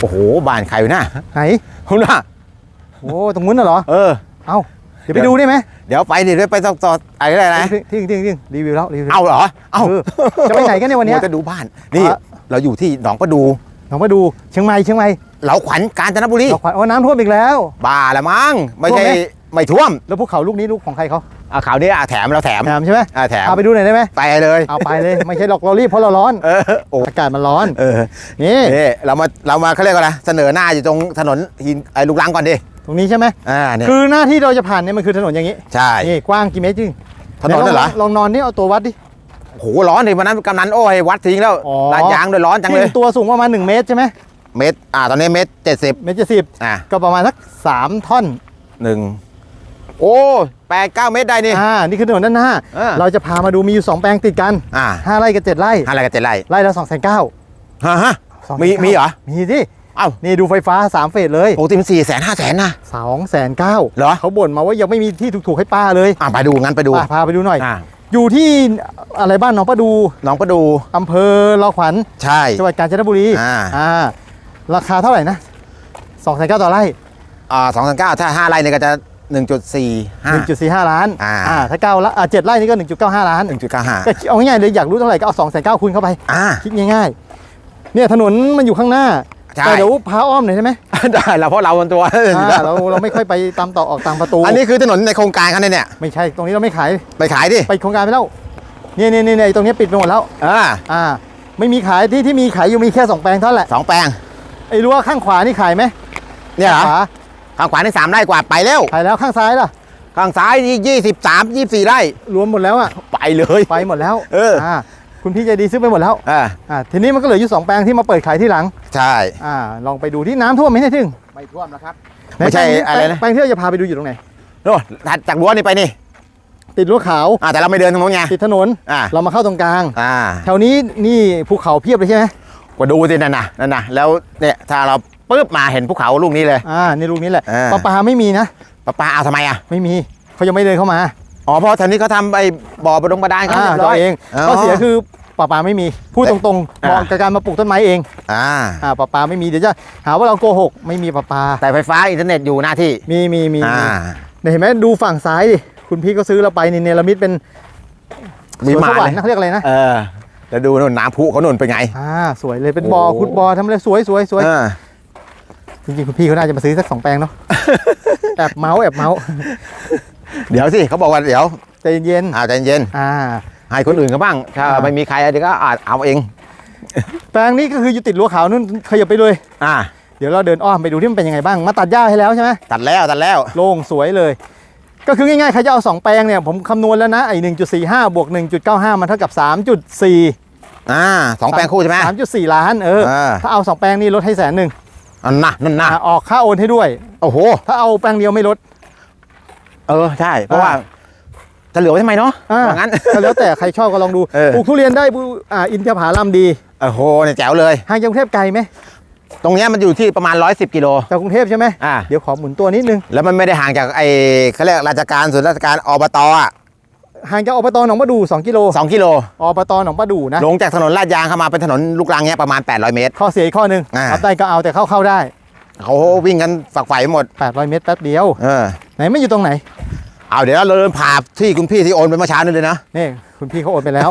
โอ้โหบ้านใครอยู่น่ะไหนคุณน่ะโอ้ตรงนู้นน่ะเหรอเออเอ้าเดี๋ยวไปดูได้ไหมเดี๋ยวไปดิเดี๋ยวไปต่อต่ออะไรนะทิ้งทิ้งทิ้งรีวิวแล้วรีวิวเอาเหรอเอาเออจะไปไหนกันเนี่ยวันเนี้ยมัจะดูบ้านนี่อะเราอยู่ที่หนองประดูลองมาดูเชียงใหม่เชียงใหม่เหลาขวัญกาญจนบุรีดอกขวัญโอ้น้ำท่วมอีกแล้ว บ้าละมั้งไม่ใช่ท่วม ไหมไม่ท่วมแล้วภูเขาลูกนี้ลูกของใครเขาอะข่าวนี้อะแถมเราแถมแถมใช่ไหมอะแถมเอาไปดูหน่อยได้ไหมไปเลยเอาไปเลยไม่ใช่หรอกเรารีบเพราะเราร้อนเออโอ้อากาศมันร้อนเออนี่นี่เรามาเรามาเขาเรียกว่าอะไรเสนอหน้าอยู่ตรงถนนหินไอ้ลูกรังก่อนดิตรงนี้ใช่ไหมอ่าเนี่ยคือหน้าที่เราจะผ่านเนี่ยมันคือถนนอย่างนี้ใช่นี่กว้างกี่เมตรจริงถนนน่ะเหรอลองนอนนี่เอาตัววัดดิโอ้โหร้อนดิวันนั้นกำนันโอ้ยวัดทิ้งแล้วอ๋อลาดยางด้วยร้อนจังเลยที่ตัวสูงประมาณ1เมตรใช่ไหมเมตรอ่าตอนนี้เมตรเจ็ดสิบเมตรเจ็ดสิบอ่าก็ประมาณสักสามท่อนหนึ่ง โอ้แปดเก้าเมตรได้นี่ อ่านี่คือถนนด้านหน้าเออเราจะพามาดูมีอยู่สองแปลงติดกันอ่าห้าไร่กับเจ็ดไร่อะไรกันเจ็ดไร่ไร่ละสองแสนเก้าฮะฮะมีมีเหรอมีสิเอ้านี่ดูไฟฟ้าสามเฟสเลยปกติมันสี่แสนห้าแสนนะ สองแสนเก้าเหรอ เขาบ่นมาว่ายังไม่มีที่ถูกๆให้ป้าเลยอ่าไปดูงั้นไปดูอะพาไปดูหน่อย อ่าอยู่ที่อะไรบ้านหนองประดูน้องประดูอำเภอลาวขวัญใช่ จังหวัดกาญจนบุรีอ่าราคาเท่าไหร่นะสองแสนเก้าต่อไร่ อ่าสองพันเก้าถ้าห้าไร่เนี่ยก็จะ หนึ่งจุดสี่ห้าหนึ่งจุดสี่ห้าล้านอ่า ถ้าเก้าละอ่าเจ็ดไร่นี่ก็หนึ่งจุดเก้าห้าล้านหนึ่งจุดเก้าห้าก็เอาง่ายๆเลยอยากรู้เท่าไหร่ก็เอาสองแสนเก้าคูณเข้าไป อ่า คิดง่ายๆ เนี่ยถนนมันอยู่ข้างหน้า ใช่ แต่เดี๋ยวพาอ้อมหน่อยได้ไหมได้แล้วเพราะเราบนตัว อ่าเราเราไม่ค่อยไปตามต่อออกตามประตู อันนี้คือถนนในโครงการเขาเนี่ย ไม่ใช่ตรงนี้เราไม่ขาย ไปขายดิ ไปโครงการไปแล้วเนี่ยเนี่ยเนี่ยตรงนี้ปิดไปหมดแล้ว อ่าอ่า ไม่มีขายที่ที่มีขายอยู่มีแค่สองแปลงเท่านั้นแหละสองแปลง ไอ้รั้วข้างขวานี่ขายไหมเนี่ยเหรอ ขวา ข้างขวานี่สามไร่กว่าไปแล้วขายแล้วข้างซ้ายล่ะ ข้างซ้ายนี่ยี่สิบสามยี่สี่ไร่รวมหมดแล้วอะ ไปเลยไปหมดแล้วเออคุณพี่ใจดีซื้อไปหมดแล้วอ่าอ่าทีนี้มันก็เหลืออยู่สองแปลงที่มาเปิดขายที่หลัง ใช่อ่าลองไปดูที่น้ำท่วมไหมเนี่ยทึ่งไม่ท่วมแล้วครับ ไม่ใช่แปลงอะไรนะแปลงที่เราจะพาไปดูอยู่ตรงไหน โน่นถัดจากรั้วนี่ไปนี่ติดรั้วขาวอ่าแต่เราไม่เดินตรงนู้นไง ติดถนนอ่า เรามาเข้าตรงกลางอ่าแถวนี้นี่ภูเขาเพียบเลยใช่ไหมก็ดูสินั่นน่ะนั่นน่ะแล้วเนี่ยถ้าเรา ปุ๊บมาเห็นภูเขาลูกนี้เลย อ่านี่ลูกนี้แหละอ่า ปลาปลาไม่มีนะป้าป้าเอาทำไมอะไม่มีเขายังไม่เดินเข้ามาอ๋อเพราะแถวนี้เขาทำไอ้บ่อบดงบาดาลเขาอ่าเรียบร้เราอย เองข้อเสียคือปลาปลาไม่มีพูดตรงๆอ่าเหมาะกับการมาปลูกต้นไม้เองอ่า อ่าปลาปลาไม่มีเดี๋ยวจะหาว่าเราโกหกไม่มีปลาปลาแต่ไฟฟ้าอินเทอร์เน็ตอยู่หน้าที่มีมีมีอ่าเนี่ยเห็นไหมดูฝั่งซ้ายดิคุณพี่ก็ซื้อเราไปนี่เนรมิตเป็นมีสวนหสมาวรรเลค์ยนะเขาเรียกอะไรนะเออแล้วดูนู่นน้ำพุเขานู่นเป็นไง อ่าสวยเลยเป็นบ่อโอ้ขุดบ่อทำอะไรสวยสวยสวย เออ จริงๆคุณพี่เขาน่าจะมาซื้อสักสองแปลงเนาะ แอบเมาส์แอบเมาส์เดี๋ยวสิเขาบอกว่าเดี๋ยวใจเย็นอ่าใจเย็นๆอ่า ให้คนอื่นเขาบ้างถ้าอ่า ไม่มีใครเดี๋ยวก็อาจเอาเอง แปลงนี้ก็คืออยู่ติดรั้วขาวนู่นขยับไปเลย อ่า เดี๋ยวเราเดินอ้อมไปดูที่มันเป็นยังไงบ้าง มาตัดหญ้าให้แล้วใช่ไหมตัดแล้วตัดแล้ว โล่งสวยเลย ก็คือง่ายๆใครจะเอา2แปลงเนี่ยผมคำนวณแล้วนะไอ้1.45บวก1.95มันเท่ากับ3.4อ่าสองแปลงคู่ใช่ไหม3.4ล้านเอออ่าถ้าเอา2แปลงนี่ลดให้แสนหนึ่ง อันน่ะนั่นน่ะอ่าออกค่าโอนให้ด้วย โอ้โห ถ้าเอาแปลงเดียวไม่ลด เออใช่เพราะว่าอ่าจะเหลือไว้ทำไมเนาะอ่า ว่างั้น ก็แล้วแต่ใครชอบก็ลองดูเออ ปลูกทุเรียนได้ปลูกอ่าอินทผลัมดีโอ้โหเนี่ยแจ๋วเลย ห่างจากกรุงเทพไกลไหมตรงเนี้ยมันอยู่ที่ประมาณ 110กิโล จากกรุงเทพใช่ไหมอ่า เดี๋ยวขอหมุนตัวนิดนึง แล้วมันไม่ได้ห่างจากไอ้เขาเรียกราชการส่วนราชการอบตอะ ห่างจากอบตหนองประดู2กิโลสองกิโลอบตหนองประดูนะลงจากถนนลาดยางเข้ามาเป็นถนนลูกรังเนี้ยประมาณ 800 เมตร ข้อเสียอีกข้อหนึ่งอ่าเอาได้ก็เอาแต่เข้าเข้าได้เขาวิ่งกันฝักใฝ่หมด 800 เมตรแป๊บเดียวเออไหนไม่อยู่ตรงไหนเอาเดี๋ยวเราเดินผ่าที่คุณพี่ที่โอนไปเมื่อเช้านี่เลยนะนี่คุณพี่เขาโอนไปแล้ว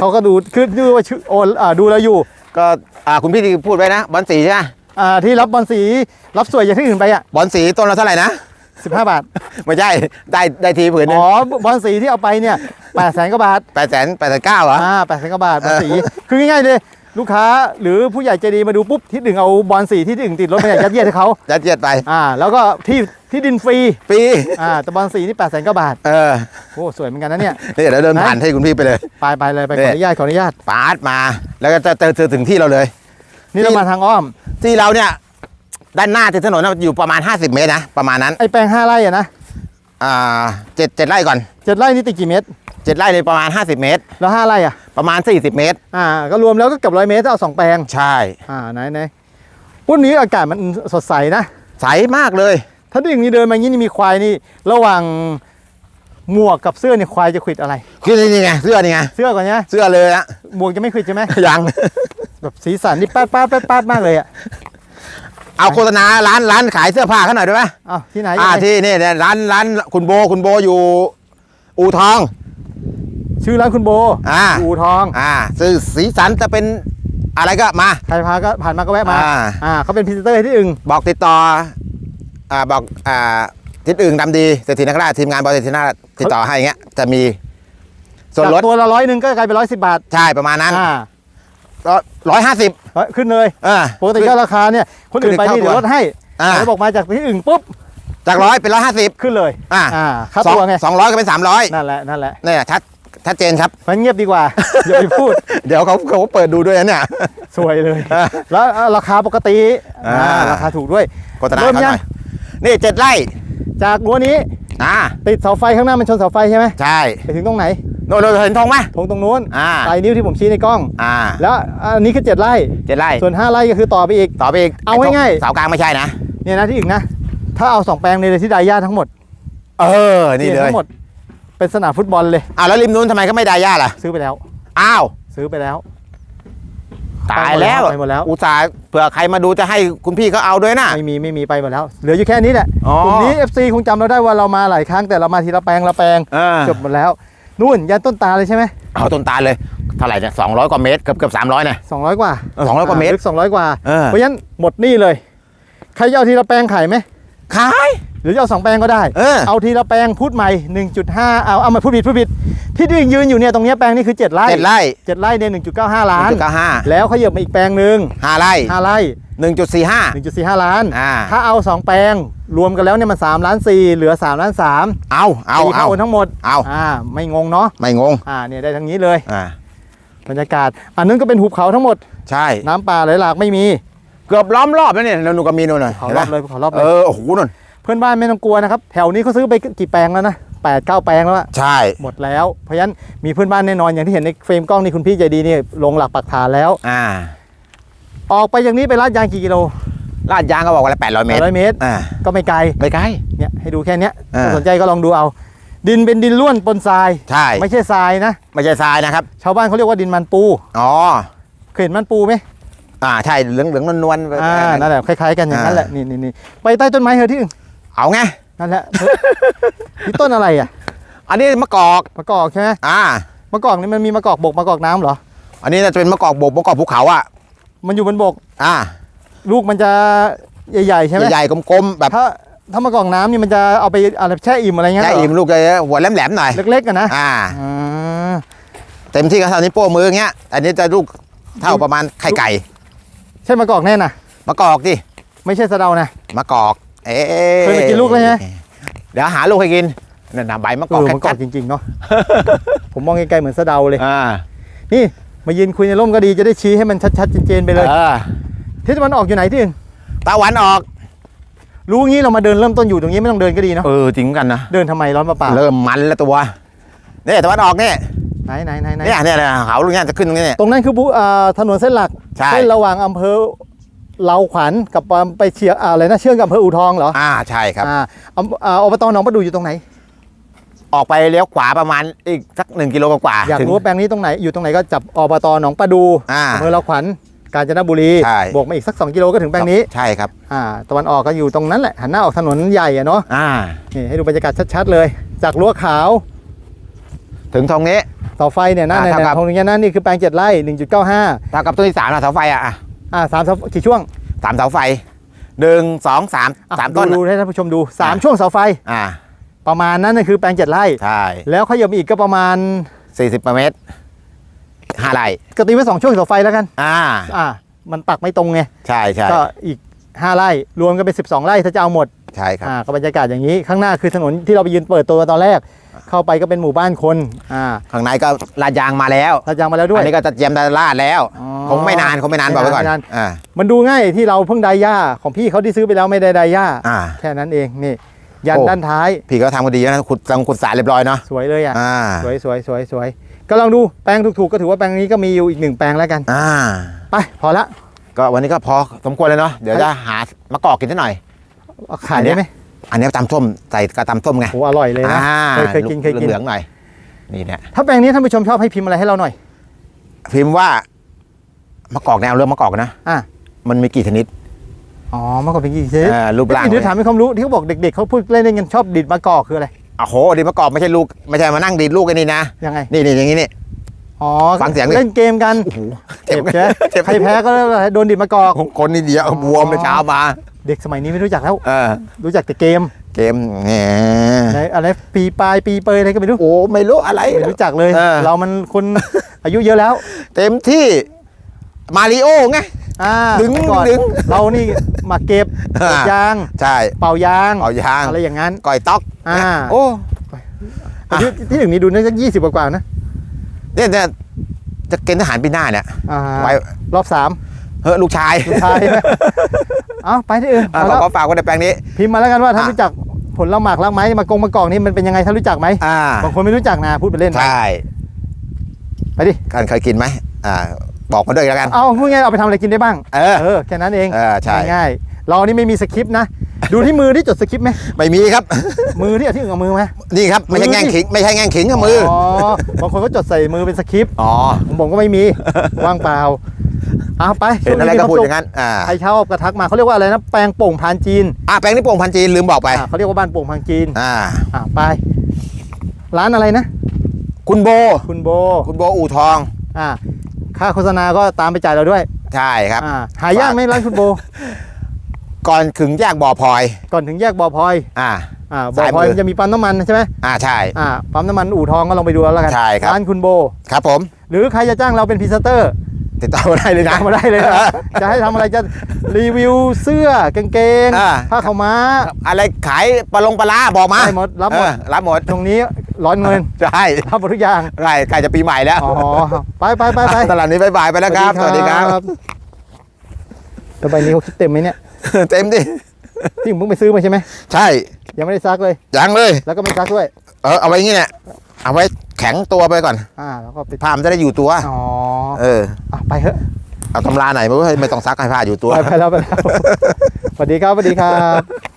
เขาก็ดูคือดูว่าชื่อโอนอ่าดูเราอยู่ ก็อ่าคุณพี่ที่พูดไว้นะบอลสีใช่ไหมอ่าที่รับบอลสีรับสวยจากที่อื่นไปอะบอลสีต้นละเท่าไหร่นะ 15 บาท ไม่ใช่ ได้ได้ทีผืนหนึอ๋งอบอลสีที่เอาไปเนี่ย8แสนกว่าบาท แปดแสนแปดแสนเก้าเหรอ อ่า8แสนกว่าบาทบอลสี คือง่ายๆเลย ลูกค้าหรือผู้ใหญ่ใจดีมาดูปุ๊บที่หนึ่งเอาบอลสีที่หนึ่งติดรถมายัดเยียดให้เขายัดเยียดไป อ่า แล้วก็ที่ที่ดินฟรี ปีอ่าแต่บอลสีนี่8แสนกว่าบาท เออโอ้สวยเหมือนกันนะเนี่ย นี่เดี๋ยวเดินผ่านให้คุณพี่ไปเลยไปไปเลยไปเนี่ขอยอนุญาตขออนุญาต ปาดมา แล้วก็จะเจอเจอถึงที่เราเลย นี่เรามาทางอ้อม ที่เราเนี่ย ด้านหน้าที่ถนนน่ะอยู่ประมาณ 50 เมตรนะ ประมาณนั้นไอ้แปลง5ไร่อะนะอ่าเจ็ดเจ็ดไร่ก่อนเจ็ดไร่นี่ติดกี่เมตร เจ็ดไร่เลยประมาณ 50 เมตร แล้ว5ไร่อะประมาณ 40 เมตร อ่า ก็รวมแล้วก็เกือบร้อยเมตรถ้าเอาสองแปลง ใช่ อ่าไหนไหนวันนี้อากาศมันสดใสนะ ใสมากเลย ถ้าดิ่งนี้เดินมาอย่างนี้นี่มีควายนี่ ระหว่างหมวกกับเสื้อนี่ควายจะขวิดอะไรคือนี่ไงเสื้อนี่ไงเสื้อก่อนนะเสื้อเลยอะหมวกจะไม่ขวิดใช่ไหมยังแบบสีสันนี่แป๊ดแป๊ดแป๊ดแป๊ดมากเลยอะ เอาโฆษณาร้านร้านขายเสื้อผ้าเขาหน่อยได้ไหมอ้าวที่ไหนอ่ายังไงที่นี่เนี่ยร้านร้านคุณโบคุณโบอยู่ อู่ทอง ชื่อร้านคุณโบอ่าอู่ทอง อ่าซื้อสีสันจะเป็นอะไรก็มา ใครพาก็ผ่านมาก็แวะมาอ่า อ่าเขาเป็นพรีเซนเตอร์ให้ที่อึ่งบอกติดต่ออ่าบอกอ่าทิศอื่นดำดีเศรษฐีนักราชทีมงานบริษัทนาถติดต่อให้อย่างเงี้ยจะมีส่วนจากลดตัวละร้อยหนึ่งก็กลายเป็นร้อยสิบบาทใช่ประมาณนั้นอ่าก็ร้อยห้าสิบ ร้อยขึ้นเลยเออปกติก็ราคาเนี่ยคนอื่นไปนี่ขึ้นเท่าตัวเดี๋ยวลดให้อ่า แล้วบอกมาจากที่อึ่งปุ๊บจากร้อยเป็นร้อยห้าสิบขึ้นเลยอ่าอ่าค่าสองตัวไงสองร้อยก็เป็นสามร้อยนั่นแหละนั่นแหละเนี่ยชัดชัดเจนครับ มันเงียบดีกว่า อย่าไปพูด เดี๋ยวเขาเขาเปิดดูด้วยนะเนี่ย สวยเลย อ่าแล้วอ่าราคาปกติอ่า อ่าราคาถูกด้วย โฆษณาเริ่มเขาหยังน่อยนี่เจ็ดไร่จากรั้วนี้อ่าติดเสาไฟข้างหน้ามันชนเสาไฟใช่ไหมใช่ ไปถึงตรงไหน โน่นโน่นเห็นทองไหมตรงตรงนู้นอ่าปลายนิ้วที่ผมชี้ในกล้อง อ่า แล้วอันนี้คือเจ็ดไร่เจ็ดไร่ ส่วนห้าไร่ก็คือต่อไปอีก ต่อไปอีก เอาง่ายๆเสากลางไม่ใช่นะ เนี่ยนะที่อีกนะ ถ้าเอาสองแปลงในเลยที่ไดย่าทั้งหมด เออ นี่เลย ทั้งหมด เป็นสนามฟุตบอลเลย อ้าวแล้วริมนู้นทำไมก็ไม่ได้ย่าล่ะ ซื้อไปแล้ว อ้าว ซื้อไปแล้ว ตายแล้ว ไปหมดแล้ว อุตส่าห์เผื่อใครมาดูจะให้คุณพี่เขาเอาด้วยนะ ไม่มีไม่มีไปหมดแล้ว เหลืออยู่แค่นี้แหละอ๋อกลุ่มนี้ FC คงจำเราได้ว่าเรามาหลายครั้งแต่เรามาทีละแปลงละแปลงเออจบหมดแล้ว นู่นยันต้นตาเลยใช่ไหมเอาต้นตาลเลยเท่าไหร่เนี่ยสองร้อยกว่าเมตรเกือบเกือบสามร้อยเนี่ยสองร้อยกว่าสองร้อยกว่าเมตรลึกสองร้อยกว่าเออเพราะฉะนั้นหมดหนี่เลย ใครจะเอาทีละแปลงขายไหมขาย หรือจะเอาสองแปลงก็ได้ เออ เอาทีละแปลงพูดใหม่ 1.5 เอาเอามาพูดผิดพูดผิด ที่ที่ยืนอยู่เนี่ยตรงเนี้ยแปลงนี่คือ7ไร่เจ็ดไร่7ไร่เนี่ย1.95 ล้าน จุดเก้าห้าแล้วเขาเหยียบมาอีกแปลงหนึ่งห้าไร่5ไร่ หนึ่งจุดสี่ห้า 1.45 ล้าน อ่า ถ้าเอา 2 แปลง รวมกันแล้วเนี่ยมัน3ล้าน4เหลือ3ล้าน3เอาเอาตีเอาเข้าทั้งหมดเอาอ่าไม่งงเนาะไม่งง อ่าเนี่ยได้ทั้งนี้เลย อ่า บรรยากาศ อันนั้นก็เป็นหุบเขาทั้งหมด ใช่ น้ำป่าไหลหลากไม่มี เกือบล้อมรอบแล้วเนี่ยแล้วหนูก็มีนู่นน่ะเขาเห็นรไหมอบเลยเขารอบเลเอย อ โอ้โหนู่น เพื่อนบ้านไม่ต้องกลัวนะครับ แถวนี้เขาซื้อไปกี่แปลงแล้วนะแปดเก้าแปลงแล้วอะใช่ หมดแล้ว เพราะฉะนั้นมีเพื่อนบ้านแน่นอนอย่างที่เห็นในเฟรมกล้องนี่คุณพี่ใจดีนี่ลงหลักปักฐานแล้ว อ่าออกไปอย่างนี้ไปลาดยางกี่กิโลลาดยางก็บอกว่าละแปดร้อยเมตรร้อยเมตรอ่าก็ไม่ไกลไปไกลเนี่ยให้ดูแค่เนี้ยอ่าถ้าสนใจก็ลองดูเอา ดินเป็นดินล้วนปนทรายใช่ไม่ใช่ทรายนะไม่ใช่ทรายนะครับ ชาวบ้านเขาเรียกว่าดินมันปูอ๋อเคยเห็นมันปูไหมอ่าใช่เหลืองเหลืองนวลๆอ่านั่นแหละคล้ายๆกันอย่างนั้นแหละนี่นี่นี่ไปใต้ต้นไม้เถอะที่อื่น เอาไงนั่นแหละนี่ต้นอะไรอะอันนี้มะกอกมะกอกใช่ไหมอ่ามะกอกนี่มันมีมะกอกบกมะกอกน้ำเหรอ อันนี้น่าจะเป็นมะกอกบกมะกอกภูเขาอะมันอยู่บนบก อ่าลูกมันจะใหญ่ๆใช่ไหมใหญ่ๆกลมๆแบบถ้าถ้ามะกอกน้ำนี่มันจะเอาไปอะไรแช่อิ่มอะไรเงี้ยใช่เหรอิ่มลูกจะหัวแหลมๆหน่อยเล็กๆกันนะอ่าอ่าเต็มที่ก็เท่านี้วโป้มืออย่างเงี้ย อันนี้จะลูกเท่าประมาณไข่ไก่ ใช่มะกอกแน่น่ะมะกอกดิไม่ใช่สะเดานะมะกอก เอ๊ะเคยไปกินลูกแล้วใช่ไหม เดี๋ยวหาลูกให้กินนั่นนะใบมะกเออกอมะกอคักดจริงๆเนาะ ผมมองไกลๆเหมือนสะเดาเลยๆอ่านี่มายืนคุยในร่มก็ดีจะได้ชี้ให้มันชัดๆเจนๆไปเลยเออทิศตะวันออกอยู่ไหนที่อื่นตะวันออก รู้งี้เรามาเดินเริ่มต้นอยู่ตรงนี้ไม่ต้องเดินก็ดีเนาะเออจริงกันนะ เดินทำไมร้อนเปล่าเริ่มมันแล้วตัวเนี่ยตะวันออกเนี่ยๆไหนไหนไหนไหนเนี่ยเนี่ยเนี่ยเขาลูกเนี่ยจะขึ้นตรงนี้เนี่ย ตรงนั้นคือบุอ่าถนนเส้นหลักใช่ เส้นระหว่างอำเภอ เลาขวัญกับไปเชียงอ่าอะไรนะเชื่อมกับอำเภออูทองเหรออ่าใช่ครับอ่าอำอ่าอบตหนองประดูอยู่ตรงไหน ออกไปเลี้ยวขวาประมาณอีกสักหนึ่งกิโลกว่าๆอยากถึงรู้ว่าแปลงนี้ตรงไหนอยู่ตรงไหนก็จับอบตหนองประดูอ่าอำเภอเลาขวัญกาญจนบุรีใช่บวกมาอีกสัก 2 กิโลก็ถึงแปลงนี้ใช่ครับอ่าตะวันออกก็อยู่ตรงนั้นแหละหันหน้าออกถนนใหญ่อะเนาะอ่านี่ให้ดูบรรยากาศชัดๆเลย จากรั้วขาว ถึงตรงนี้เสาไฟเนี่ยนั่นอ่าเนี่ยเท่ากับตรงนี้นั่นนี่คือแปลง7ไร่1.95เท่ากับต้นที่สามนะเสาไฟอะ อะอ่าสามเสากี่ช่วงสามเสาไฟหนึ่งสองสามอะสามดูต้นดูให้ท่านผู้ชมดูอ่า3ช่วงเสาไฟ อ่าประมาณนั้นนะคือแปลง7ไร่ ใช่แล้วเขาเหยียบมาอีกก็ประมาณสี่สิบเมตรห้าไร่ก็ตีไว้สองช่วงเสาไฟแล้วกันอ่าอ่ามันปักไม่ตรงไงใช่ใช่ก็อีก5ไร่รวมกันเป็น12ไร่ถ้าจะเอาหมดใช่ครับ อ่าก็บรรยากาศอย่างนี้ข้างหน้าคือถนนที่เราไปยืนเปิดตัวตอนแรก เข้าไปก็เป็นหมู่บ้านคนอ่าข้างในก็ลาดยางมาแล้วลาดยางมาแล้วด้วยอันนี้ก็จะเจียมดาลาดแล้วอ๋อคงไม่นานคงไม่นานบอกไว้ก่อนไม่นานอ่ามันดูง่ายที่เราเพิ่งไดย่าของพี่เขาที่ซื้อไปแล้วไม่ได้ไดย่าอ่าแค่นั้นเองนี่ยันโอ้ด้านท้าย พี่ก็ทำกันดีนะขุดตังขุดสายเรียบร้อยเนาะสวยเลยอะอ่าสวยสวยสวยสวยก็ลองดูแปลงถูกๆก็ถือว่าแปลงนี้ก็มีอยู่อีกหนึ่งแปลงแล้วกันอ่าไปพอละก็วันนี้ก็พอสมควรเลยเนาะเดี๋ยวจะหามะกอกกินสักหน่อยเอาขายได้ไหม อันนี้ตำส้มใส่กระตำส้มไงโอ้อร่อยเลยนะอ่าเคยเคยกินเคยกิน เหลืองๆหน่อยนี่เนี่ยถ้าแปลงนี้ท่านผู้ชมชอบให้พิมพ์อะไรให้เราหน่อย พิมพ์ว่ามะกอกแนวเรื่องมะกอกนะอะมันมีกี่ชนิดอ๋อเมื่อก่อนเป็นกี่เซอ่ารูปร่างเดี๋ยวถามให้ความรู้ที่เขาบอกเด็กๆเขาพูดเล่นๆกันชอบดิดมะกอกคืออะไรโอ้โหดีมะกอกไม่ใช่ลูกไม่ใช่มานั่งดีดลูกกันนี่นะยังไงนี่นี่อย่างนี้นี่ อ๋อฟังเสียงดิเล่นเกมกันโอ้โหเจ็บใช่ไหมเจ็บใครแพ้ก็โดนดิดมะกอกคนนี่เดียวบวมไปเช้ามา เด็กสมัยนี้ไม่รู้จักแล้วเออรู้จักแต่เกมเกมแหมในอะไรปีปลายปีเปยอะไรก็ไม่รู้โอ้ไม่รู้อะไรไม่รู้จักเลยเออเรามันคนอายุเยอะแล้ว เต็มที่มาริโอไงอ่าดึงเมื่อก่อนดึงเรานี่มาเก็บอ่าเก็บยางใช่เป่ายางเอายางอะไรอย่างนั้นก่อยต๊อกอ่าโอ้แต่ที่ที่ถึงนี้ดูน่าจะยี่สิบกว่าๆนะ เนี่ยเนี่ยจะเกณฑ์ทหารปีหน้าเนี่ยอ่าไว้รอบสามเฮ้ยลูกชายสุดท้ายเอาไปที่อื่นอะเอาขอแล้วขอฝากไว้ในแปลงนี้ พิมพ์มาแล้วกันว่าถ้าอะ รู้จักผลละหมากละไม้มากงมากอกนี่มันเป็นยังไงถ้ารู้จักไหมอ่าบางคนไม่รู้จักนะพูดไปเล่นไปใช่ไปดิกันเคยกินไหมอ่าบอกมาด้วยแล้วกัน เอาพูดง่ายๆเอาไปทำอะไรกินได้บ้าง เออ เออแค่นั้นเองเออใช่ ง่ายๆเรานี่ไม่มีสคริปต์นะ ดูที่มือที่จดสคริปต์ไหมไม่มีครับ มือที่เอาที่อื่นเอามือไหม นี่ครับไม่ใช่มือแง่งดิขิงไม่ใช่แง่งขิงกับมืออ๋อบางคนก็จดใส่มือเป็นสคริปต์อ๋อของผมก็ไม่มีว่างเปล่าเอาไปเห็นอะไรก็พูดอย่างนั้นอ่าใครชอบกระทักมาเขาเรียกว่าอะไรนะแปลงโป่งพานจีนอ่าแปลงที่โป่งพันจีนลืมบอกไปอ่าเขาเรียกว่าบ้านโป่งพานจีนอ่าอ่าไป ร้านอะไรนะ คุณโบ คุณโบ คุณโบอู่ทองอ่าค่าโฆษณาก็ตามไปจ่ายเราด้วย ใช่ครับอ่าหายากไหมร้านคุณโบ ก่อนถึงแยกบ่อพลอย ก่อนถึงแยกบ่อพลอย อ่า อ่าบ่อซ้ายมือพลอยมันจะมีปั๊มน้ำมันใช่ไหมอ่าใช่อ่าปั๊มน้ำมันอู่ทองก็ลองไปดูแล้วกันใช่ครับร้านคุณโบ ครับผม หรือใครจะจ้างเราเป็นพรีเซนเตอร์ติดต่อมาได้เลยนะจ้างมาได้เลยนะจะให้ทำอะไรจะรีวิวเสื้อกางเกงอ่าผ้าขาวม้า อะไรขายปลาลงปลาร้าบอกมาได้หมดรับหมดเออรับหมดตรงนี้ร้อนเงินใช่รับหมดทุกอย่างใกล้ใกล้จะปีใหม่แล้วอ๋อไปไปไปไปตลาดนี้บายบายไปแล้วครับสวัสดีครับแล้วใบนี้เขาคิดเต็มไหมเนี่ย เต็มดิที่ผมเพิ่งไปซื้อมาใช่ไหมใช่ ยังไม่ได้ซักเลย ยังเลย แล้วก็ไม่ซักด้วย เออเอาไว้อย่างงี้เนี่ยเอาไว้แข็งตัวไปก่อน อ่าแล้วก็ไปผ้ามันจะได้อยู่ตัว อ๋อ เอออะไปเถอะ เอาตำราไหนไม่รู้ให้ไม่ต้องซักให้ผ้าอยู่ตัว ไปไปแล้วไปแล้วสวัสดีครับสวัสดีครับ